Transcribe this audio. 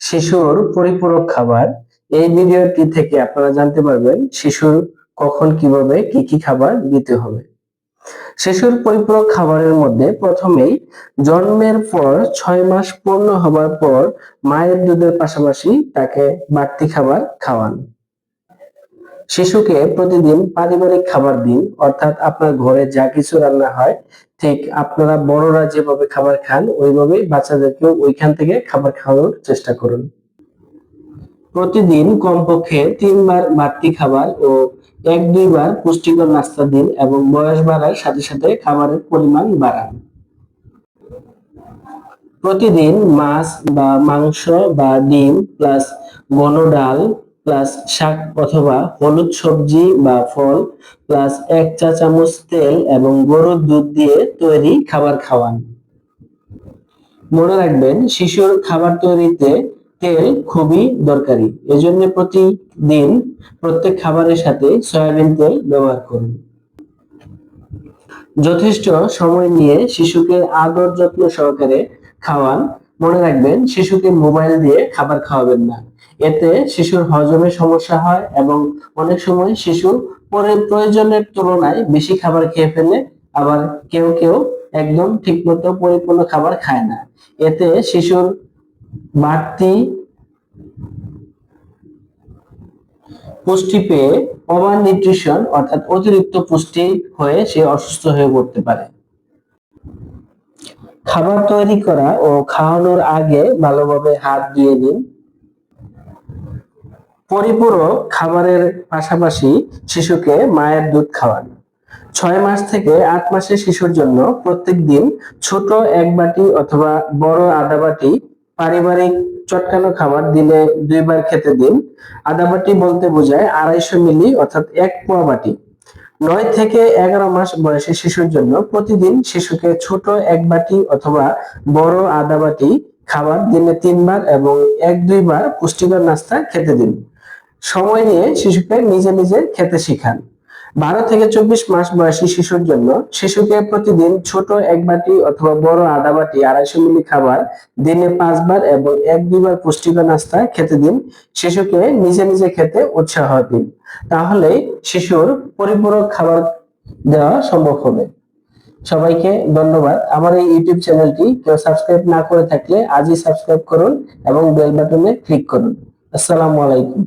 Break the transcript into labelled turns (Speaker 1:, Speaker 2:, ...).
Speaker 1: শিশুর পরিপূরক খাবার। এই ভিডিওটি থেকে আপনারা জানতে পারবেন শিশুর কখন কীভাবে কি কি খাবার দিতে হবে। শিশুর পরিপূরক খাবারের মধ্যে প্রথমেই জন্মের পর ছয় মাস পূর্ণ হবার পর মায়ের দুধের পাশাপাশি তাকে বাড়তি খাবার খাওয়ান। শিশুকে প্রতিদিন পারিবারিক খাবার দিন, অর্থাৎ আপনার ঘরে যা কিছু রান্না হয়, ঠিক আপনারা বড়রা যেভাবে খাবার খান, ওইভাবেই বাচ্চাদেরকেও ওইখান থেকে খাবার খাওয়ানোর চেষ্টা করুন। প্রতিদিন কমপক্ষে তিনবার বাড়তি খাবার ও এক দুইবার পুষ্টিকর নাস্তা দিন এবং বয়স বাড়ার সাথে সাথে খাবারের পরিমাণ বাড়ান। প্রতিদিন মাছ বা মাংস বা ডিম প্লাস ঘন ডাল প্লাস শাক অথবা হলুদ সবজি বা ফল প্লাস এক চা চামচ তেল এবং গরুর দুধ দিয়ে তৈরি খাবার খাওয়ান। মনে রাখবেন, শিশুর খাবার তৈরিতে তেল খুবই দরকারি। এজন্য প্রতিদিন প্রত্যেক খাবারের সাথে সয়াবিন তেল ব্যবহার করুন। যথেষ্ট সময় নিয়ে শিশুকে আদর যত্ন সহকারে খাওয়ান। মনে রাখবেন, শিশুকে মোবাইল দিয়ে খাবার খাওয়াবেন না। এতে শিশুর হজমে সমস্যা হয় এবং অনেক সময় শিশু পরে প্রয়োজনের তুলনায় বেশি খাবার খেয়ে ফেলে, আবার কেউ কেউ একদম ঠিকমতো পরিপূর্ণ খাবার খায় না। এতে শিশুর বাড়তি পুষ্টি পেয়ে ওভার নিউট্রিশন অর্থাৎ অতিরিক্ত পুষ্টি হয়ে সে অসুস্থ হয়ে পড়তে পারে। খাবার তৈরি করা ও খাওয়ানোর আগে ভালোভাবে হাত ধুয়ে নিন। পরিপূরক খাবারের পাশাপাশি শিশুকে মায়ের দুধ খাওয়ান। ছয় মাস থেকে আট মাসের শিশুর জন্য প্রত্যেক দিন ছোট এক বাটি অথবা বড় আধা বাটি পারিবারিক চটকানো খাবার দিনে দুইবার খেতে দিন। আধা বাটি বলতে বোঝায় আড়াইশো মিলি অর্থাৎ এক পোয়া বাটি। নয় থেকে এগারো মাস বয়সী শিশুর জন্য প্রতিদিন শিশুকে ছোট এক বাটি অথবা বড় আধা বাটি খাবার দিনে তিনবার এবং এক দুইবার পুষ্টিকর নাস্তা খেতে দিন। সময় নিয়ে শিশুকে নিজে নিজে খেতে শিখান। বারো থেকে চব্বিশ মাস বয়সী শিশুর জন্য শিশুকে প্রতিদিন ছোট এক বাটি অথবা বড় আধা বাটি আড়াইশো মিলি খাবার দিনে পাঁচবার এবং এক দুইবার পুষ্টিকর নাস্তা খেতে দিন। শিশুকে নিজে নিজে খেতে উৎসাহ দিন। তাহলে শিশুর পরিপূরক খাবার দেওয়া সম্ভব হবে। সবাইকে ধন্যবাদ। আমার এই ইউটিউব চ্যানেলটি কেউ সাবস্ক্রাইব না করে থাকলে আজই সাবস্ক্রাইব করুন এবং বেল বাটনে ক্লিক করুন। আসসালামু আলাইকুম।